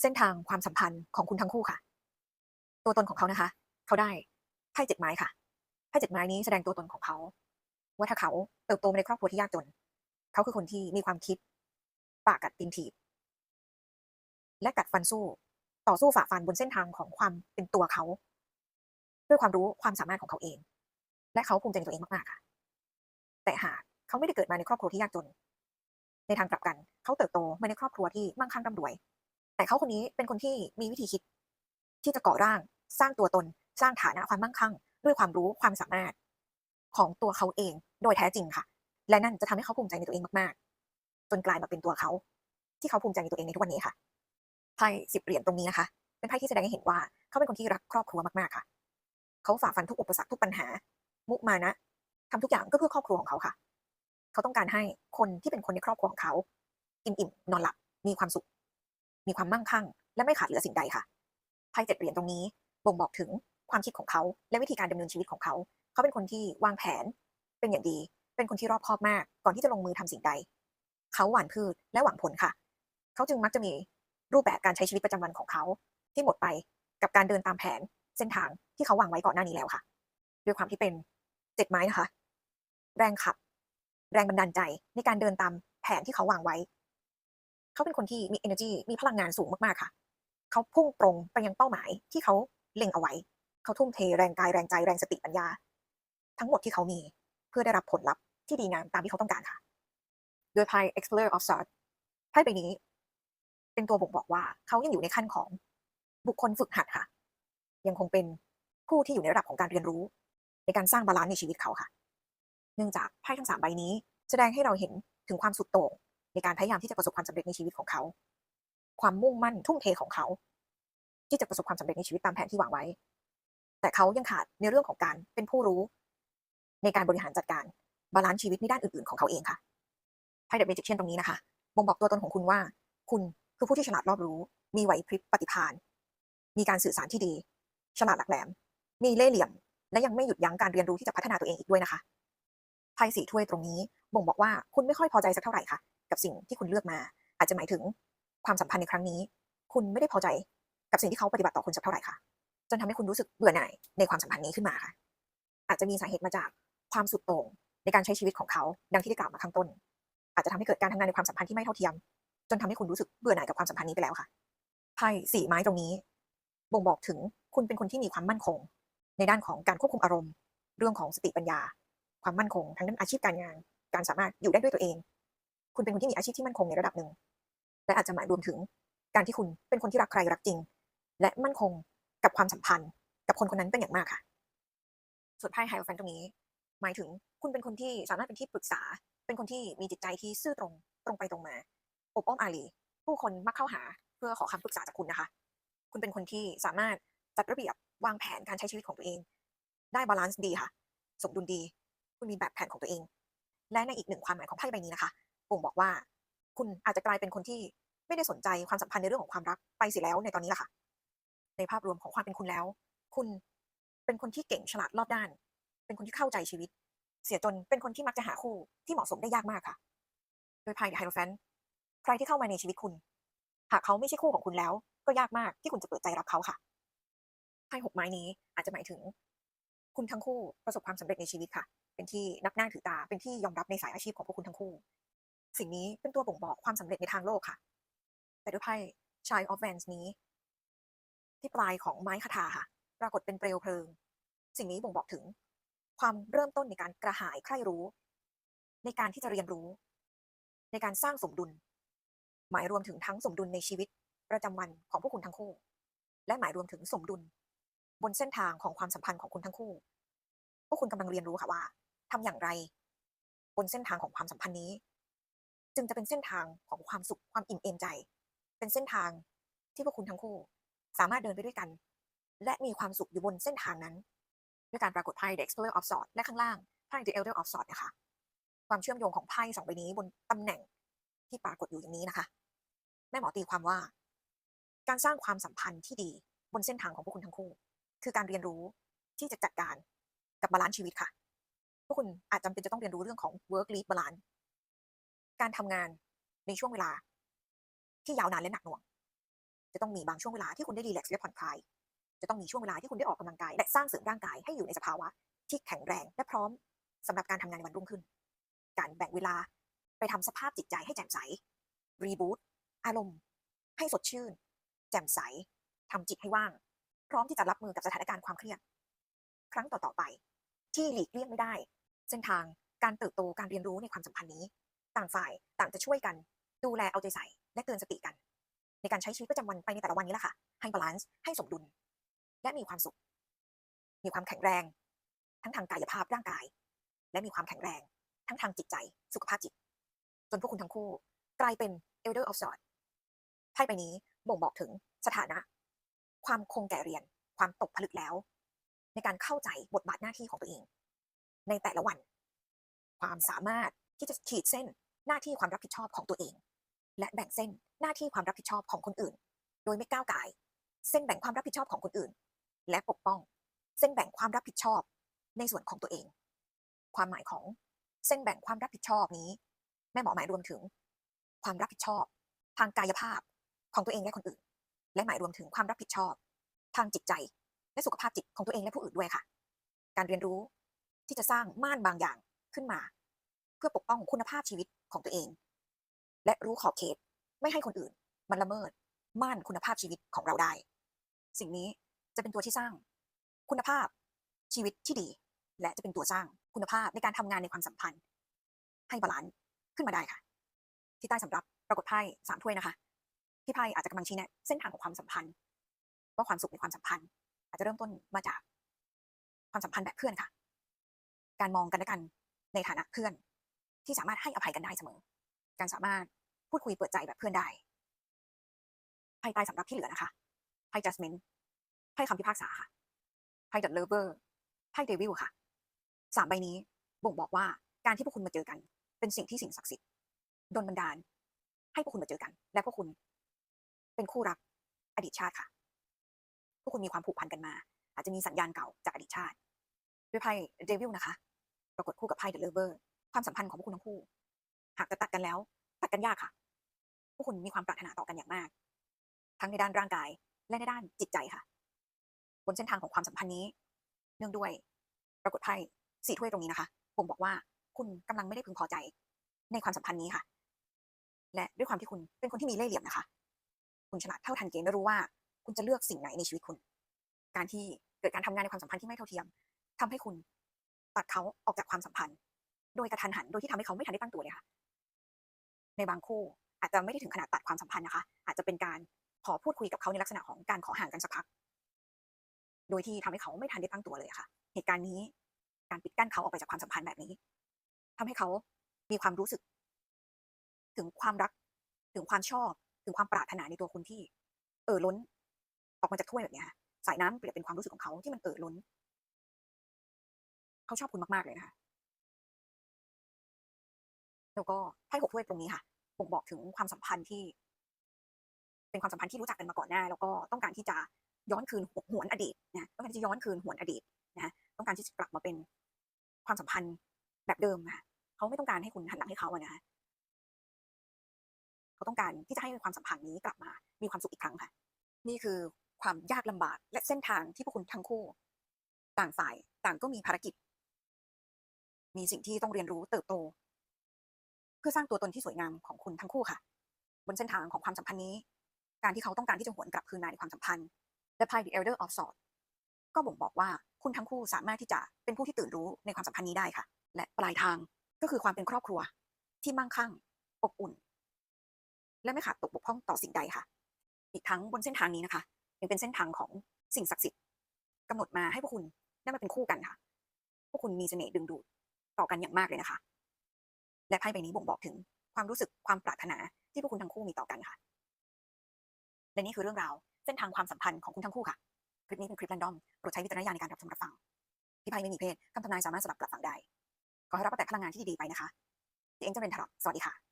เส้นทางความสัมพันธ์ของคุณทั้งคู่ค่ะ ตัวตนของเขานะคะ เขาได้ไพ่เจ็ดไม้ค่ะไพ่เจ็ดไม้นี้แสดงตัวตนของเขา ว่าถ้าเขาเติบโตมาในครอบครัวที่ยากจน เขาคือคนที่มีความคิด ปากกัดตีนถีบ และกัดฟันสู้ ต่อสู้ฝ่าฟันบนเส้นทางของความเป็นตัวเขา ด้วยความรู้ความสามารถของเขาเอง และเขาภูมิใจในตัวเองมากๆค่ะ แต่หากเขาไม่ได้เกิดมาในครอบครัวที่ยากจน ในทางกลับกัน เขาเติบโตมาในครอบครัวที่มั่งคั่งร่ำรวย แต่เขาคนนี้เป็นคนที่มีวิธีคิด ที่จะก่อร่าง สร้างตัวตน สร้างฐานะความมั่งคั่ง ด้วยความรู้ความสามารถของตัวเขาเอง โดยแท้จริงค่ะ และนั่นจะทำให้เขาภูมิใจในตัวเองมากๆ จนกลายมาเป็นตัวเขา ที่เขาภูมิใจในตัวเองในทุกวันนี้ค่ะไพ่สิบเหรียญตรงนี้นะคะ เป็นไพ่ที่แสดงให้เห็นว่าเขาเป็นคนที่รักครอบครัวมากๆค่ะ เขาฝ่าฟันทุกอุปสรรคทุกปัญหา มุมานะทำทุกอย่างก็เพื่อครอบครัวของเขาค่ะ เขาต้องการให้คนที่เป็นคนในครอบครัวของเขา อิ่มๆนอนหลับมีความสุข มีความมั่งคั่ง และไม่ขาดเหลือสิ่งใดค่ะไพ่เจ็ดเหรียญตรงนี้บ่งบอกถึงความคิดของเขา และวิธีการดำเนินชีวิตของเขา เขาเป็นคนที่วางแผน เป็นอย่างดี เป็นคนที่รอบคอบมาก ก่อนที่จะลงมือทำสิ่งใด เขาหว่านพืชและหวังผลค่ะ เขาจึงมักจะมีรูปแบบการใช้ชีวิตประจำวันของเขา ที่หมดไปกับการเดินตามแผนเส้นทางที่เขาวางไว้ก่อนหน้านี้แล้วค่ะ ด้วยความที่เป็นเจ็ดไม้นะคะ แรงขับ แรงบันดาลใจในการเดินตามแผนที่เขาวางไว้ เขาเป็นคนที่มี energy มีพลังงานสูงมากๆค่ะ เขาพุ่งตรงไปยังเป้าหมายที่เขาเล็งเอาไว้ เขาทุ่มเทแรงกายแรงใจแรงสติปัญญา ทั้งหมดที่เขามีเพื่อได้รับผลลัพธ์ที่ดีงามตามที่เขาต้องการค่ะ โดยไพ่ Explorer of Swords ไพ่ใบนี้ เป็นตัวบ่งบอกว่าเขายังอยู่ในขั้นของบุคคลฝึกหัดค่ะ ยังคงเป็นผู้ที่อยู่ในระดับของการเรียนรู้ ในการสร้างบาลานซ์ในชีวิตเขาค่ะ เนื่องจากไพ่ทั้งสามใบนี้ แสดงให้เราเห็นถึงความสุดโต่ง ในการพยายามที่จะประสบความสำเร็จในชีวิตของเขา ความมุ่งมั่นทุ่มเทของเขา ที่จะประสบความสำเร็จในชีวิตตามแผนที่วางไว้ แต่เขายังขาดในเรื่องของการเป็นผู้รู้ ในการบริหารจัดการบาลานซ์ชีวิตในด้านอื่นๆของเขาเองค่ะไพ่เดอะเมจิกเช่นตรงนี้นะคะบ่งบอกตัวตนของคุณว่า คุณคือผู้ที่ฉลาดรอบรู้ มีไหวพริบปฏิภาณมีการสื่อสารที่ดี ฉลาดหลักแหลม มีเล่ห์เหลี่ยม และยังไม่หยุดยั้งการเรียนรู้ที่จะพัฒนาตัวเองอีกด้วยนะคะไพ่สีถ้วยตรงนี้บ่งบอกว่าคุณไม่ค่อยพอใจสักเท่าไหร่ค่ะ กับสิ่งที่คุณเลือกมา อาจจะหมายถึงความสัมพันธ์ในครั้งนี้ คุณไม่ได้พอใจกับสิ่งที่เขาปฏิบัติต่อคุณสักเท่าไหร่ค่ะ จนทำให้คุณรู้สึกเบื่อหน่ายในความสัมพันธ์นี้ขึ้นมาค่ะ อาจจะมีสาเหตุมาจากความสุดโต่งในการใช้ชีวิตของเขา ดังที่ได้กล่าวมาข้างต้น อาจจะทำให้เกิดการทำงานในความสัมพันธ์ที่ไม่เท่าเทียม จนทำให้คุณรู้สึกเบื่อหน่ายกับความสัมพันธ์นี้ไปแล้วค่ะไพ่สี่ไม้ตรงนี้ บ่งบอกถึงคุณเป็นคนที่มีความมั่นคง ในด้านของการควบคุมอารมณ์ เรื่องของสติปัญญา ความมั่นคงทั้งด้านอาชีพการงาน การสามารถอยู่ได้ด้วยตัวเอง คุณเป็นคนที่มีอาชีพที่มั่นคงในระดับหนึ่ง และอาจจะหมายรวมถึงการที่คุณเป็นคนที่รักใครรักจริง และมั่นคงกับความสัมพันธ์ กับคนคนนั้นเป็นอย่างมากค่ะ ส่วนไพ่ไฮโอแฟนตรงนี้ หมายถึงคุณเป็นคนที่สามารถเป็นที่ปรึกษา เป็นคนที่มีจิตใจที่ซื่อตรง ตรงไปตรงมา อบอ้อมอารีผู้คนมักเข้าหาเพื่อขอคำปรึกษาจากคุณนะคะ คุณเป็นคนที่สามารถจัดระเบียบวางแผนการใช้ชีวิตของตัวเอง ได้บาลานซ์ดีค่ะ สมดุลดี คุณมีแบบแผนของตัวเอง และในอีกหนึ่งความหมายของไพ่ใบนี้นะคะ บ่งบอกว่า คุณอาจจะกลายเป็นคนที่ไม่ได้สนใจความสัมพันธ์ในเรื่องของความรักไปเสียแล้วในตอนนี้แหละค่ะ ในภาพรวมของความเป็นคุณแล้ว คุณเป็นคนที่เก่งฉลาดรอบด้าน เป็นคนที่เข้าใจชีวิต เสียจนเป็นคนที่มักจะหาคู่ที่เหมาะสมได้ยากมากค่ะ โดยไพ่ไฮโรแฟนใครที่เข้ามาในชีวิตคุณ หากเขาไม่ใช่คู่ของคุณแล้ว ก็ยากมากที่คุณจะเปิดใจรับเขาค่ะไพ่หกไม้นี้อาจจะหมายถึง คุณทั้งคู่ประสบความสำเร็จในชีวิตค่ะ เป็นที่นับหน้าถือตา เป็นที่ยอมรับในสายอาชีพของพวกคุณทั้งคู่ สิ่งนี้เป็นตัวบ่งบอกความสำเร็จในทางโลกค่ะ แต่ด้วยไพ่ Child of Wands นี้ ที่ปลายของไม้คาถาค่ะ ปรากฏเป็นเปลวเพลิง สิ่งนี้บ่งบอกถึง ความเริ่มต้นในการกระหายใคร่รู้ ในการที่จะเรียนรู้ ในการสร้างสมดุล หมายรวมถึงทั้งสมดุลในชีวิตประจำวันของพวกคุณทั้งคู่ และหมายรวมถึงสมดุล บนเส้นทางของความสัมพันธ์ของคุณทั้งคู่ พวกคุณกำลังเรียนรู้ค่ะว่าทำอย่างไร บนเส้นทางของความสัมพันธ์นี้ จึงจะเป็นเส้นทางของความสุขความอิ่มเอมใจ เป็นเส้นทางที่พวกคุณทั้งคู่ สามารถเดินไปด้วยกัน และมีความสุขอยู่บนเส้นทางนั้น ด้วยการปรากฏไพ่ The Explorer of Swords และข้างล่างไพ่ The Elder of Swords นะคะความเชื่อมโยงของไพ่สองใบนี้บนตำแหน่งที่ปรากฏอยู่อย่างนี้นะคะ แม่หมอตีความว่า การสร้างความสัมพันธ์ที่ดีบนเส้นทางของพวกคุณทั้งคู่ คือการเรียนรู้ที่จะจัดการกับบาลานซ์ชีวิตค่ะ พวกคุณอาจจำเป็นจะต้องเรียนรู้เรื่องของ work life balance การทำงานในช่วงเวลา ที่ยาวนานและหนักหน่วง จะต้องมีบางช่วงเวลาที่คุณได้รีแลกซ์และผ่อนคลาย จะต้องมีช่วงเวลาที่คุณได้ออกกำลังกาย และสร้างเสริมร่างกายให้อยู่ในสภาวะ ที่แข็งแรงและพร้อมสำหรับการทำงานในวันรุ่งขึ้น การแบ่งเวลาไปทำสภาพจิตใจให้แจ่มใส รีบูตอารมณ์ ให้สดชื่น แจ่มใสทำจิตให้ว่าง พร้อมที่จะรับมือกับสถานการณ์ความเครียด ครั้งต่อๆไป ที่หลีกเลี่ยงไม่ได้ เส้นทางการเติบโตการเรียนรู้ในความสัมพันธ์นี้ ต่างฝ่ายต่างจะช่วยกัน ดูแลเอาใจใส่และเตือนสติกัน ในการใช้ชีวิตประจำวันไปในแต่ละวันนี้แหละค่ะ ให้บาลานซ์ให้สมดุล และมีความสุข มีความแข็งแรง ทั้งทางกายภาพร่างกาย และมีความแข็งแรง ทั้งทางจิตใจ สุขภาพจิต จนพวกคุณทั้งคู่ กลายเป็น Elder of Swords ไพ่ใบนี้บ่งบอกถึงสถานะ ความคงแก่เรียน ความตกผลึกแล้ว ในการเข้าใจบทบาทหน้าที่ของตัวเอง ในแต่ละวัน ความสามารถที่จะขีดเส้น หน้าที่ความรับผิดชอบของตัวเอง และแบ่งเส้นหน้าที่ความรับผิดชอบของคนอื่น โดยไม่ก้าวไก่ายเส้นแบ่งความรับผิดชอบของคนอื่น และปกป้อง เส้นแบ่งความรับผิดชอบ ในส่วนของตัวเอง ความหมายของเส้นแบ่งความรับผิดชอบนี้ แม่หมอหมายรวมถึง ความรับผิดชอบ ทางกายภาพของตัวเองและคนอื่น และหมายรวมถึงความรับผิดชอบ ทางจิตใจ และสุขภาพจิตของตัวเองและผู้อื่นด้วยค่ะ การเรียนรู้ที่จะสร้างม่านบางอย่างขึ้นมา เพื่อปกป้องคุณภาพชีวิต ของตัวเอง และรู้ขอบเขตไม่ให้คนอื่น มันละเมิดม่านคุณภาพชีวิตของเราได้ สิ่งนี้จะเป็นตัวที่สร้าง คุณภาพชีวิตที่ดี และจะเป็นตัวสร้างคุณภาพในการทำงานในความสัมพันธ์ ให้บาลานซ์ขึ้นมาได้ค่ะ ที่ใต้สำรับปรากฏไพ่สามถ้วยนะคะที่ไพ่อาจจะกำลังชี้แนะเส้นทางของความสัมพันธ์ว่าความสุขในความสัมพันธ์ อาจจะเริ่มต้นมาจากความสัมพันธ์แบบเพื่อนค่ะ การมองกันและกันในฐานะเพื่อน ที่สามารถให้อภัยกันได้เสมอ การสามารถพูดคุยเปิดใจแบบเพื่อนได้ไพ่ใต้สำรับที่เหลือนะคะไพ่ judgment ไพ่คำพิพากษาค่ะไพ่ the lover ไพ่ devil ค่ะสามใบนี้บ่งบอกว่าการที่พวกคุณมาเจอกัน เป็นสิ่งที่สิ่งศักดิ์สิทธิ์ดลบันดาล ให้พวกคุณมาเจอกัน และพวกคุณ เป็นคู่รัก อดีตชาติค่ะ พวกคุณมีความผูกพันกันมา อาจจะมีสัญญาณเก่าจากอดีตชาติ ด้วยไพ่เดวิลนะคะ ปรากฏคู่กับไพ่เดลเวอร์ ความสัมพันธ์ของพวกคุณทั้งคู่ หากจะตัดกันแล้ว ตัดกันยากค่ะ พวกคุณมีความปรารถนาต่อกันอย่างมาก ทั้งในด้านร่างกาย และในด้านจิตใจค่ะ บนเส้นทางของความสัมพันธ์นี้ เนื่องด้วย ปรากฏไพ่สี่ถ้วยตรงนี้นะคะบ่งบอกว่าคุณกำลังไม่ได้พึงพอใจ ในความสัมพันธ์นี้ค่ะ และด้วยความที่คุณเป็นคนที่มีเล่ห์เหลี่ยมนะคะ คุณฉลาดเท่าทันเกมและรู้ว่า คุณจะเลือกสิ่งไหนในชีวิตคุณ การที่เกิดการทำงานในความสัมพันธ์ที่ไม่เท่าเทียมทำให้คุณตัดเขาออกจากความสัมพันธ์ โดยกระทันหันโดยที่ทำให้เขาไม่ทันได้ตั้งตัวเลยค่ะ ในบางคู่อาจจะไม่ได้ถึงขนาดตัดความสัมพันธ์นะคะ อาจจะเป็นการขอพูดคุยกับเขาในลักษณะของการขอห่างกันสักพัก โดยที่ทำให้เขาไม่ทันได้ตั้งตัวเลยค่ะ เหตุการณ์นี้การปิดกั้นเขาออกไปจากความสัมพันธ์แบบนี้ทำให้เขามีความรู้สึก ถึงความรัก ถึงความชอบ ถึงความปรารถนาในตัวคุณที่ เอ่อล้น ออกมาจากถ้วยแบบเนี้ยค่ะสายน้ำเปรียบเป็นความรู้สึกของเขาที่มันเอ่อล้น เขาชอบคุณมากๆเลยนะคะ แล้วก็ไพ่หกถ้วยตรงนี้ค่ะบ่งบอกถึงความสัมพันธ์ที่ เป็นความสัมพันธ์ที่รู้จักกันมาก่อนหน้า แล้วก็ต้องการที่จะย้อนคืนหวนอดีตนะต้องการที่จะย้อนคืนหวนอดีตนะต้องการที่จะกลับมาเป็นความสัมพันธ์แบบเดิมนะเขาไม่ต้องการให้คุณหันหลังให้เขาอะนะเขาต้องการที่จะให้ความสัมพันธ์นี้กลับมา มีความสุขอีกครั้งค่ะ นี่คือความยากลำบากและเส้นทางที่พวกคุณทั้งคู่ ต่างฝ่ายต่างก็มีภารกิจ มีสิ่งที่ต้องเรียนรู้เติบโต พื่อสร้างตัวตนที่สวยงามของคุณทั้งคู่ค่ะ บนเส้นทางของความสัมพันธ์นี้ การที่เขาต้องการที่จะหวนกลับคืนมาในความสัมพันธ์ The p i The Elder of Swords ก็บ่งบอกว่าคุณทั้งคู่สามารถที่จะเป็นผู้ที่ตื่นรู้ในความสัมพันธ์นี้ได้ค่ะ และปลายทางก็คือความเป็นครอบครัว ที่มั่งคั่ง อบอุ่น และไม่ขาดตกบกพร่องต่อสิ่งใดค่ะ อีกทั้งบนเส้นทางนี้นะคะ ยังเป็นเส้นทางของสิ่งศักดิ์สิทธิ์กำหนดมาให้พวกคุณได้มาเป็นคู่กันค่ะ พวกคุณมีเสน่ห์ดึงดูดต่อกันอย่างมากเลยนะคะ และไพ่ใบนี้บ่งบอกถึงความรู้สึกความปรารถนาที่พวกคุณทั้งคู่มีต่อกันค่ะ และนี่คือเรื่องราวเส้นทางความสัมพันธ์ของคุณทั้งคู่ค่ะ คลิปนี้เป็นคลิปแรนดอมโปรดใช้วิจารณญาณในการรับชมรับฟัง ที่ไพ่ไม่มีเพศคำทำนายสามารถสลับกลับฟังได้ ขอให้รับแต่พลังงานที่ดีๆไปนะคะที่เอ็งจะเป็นทารอสวัสดีค่ะ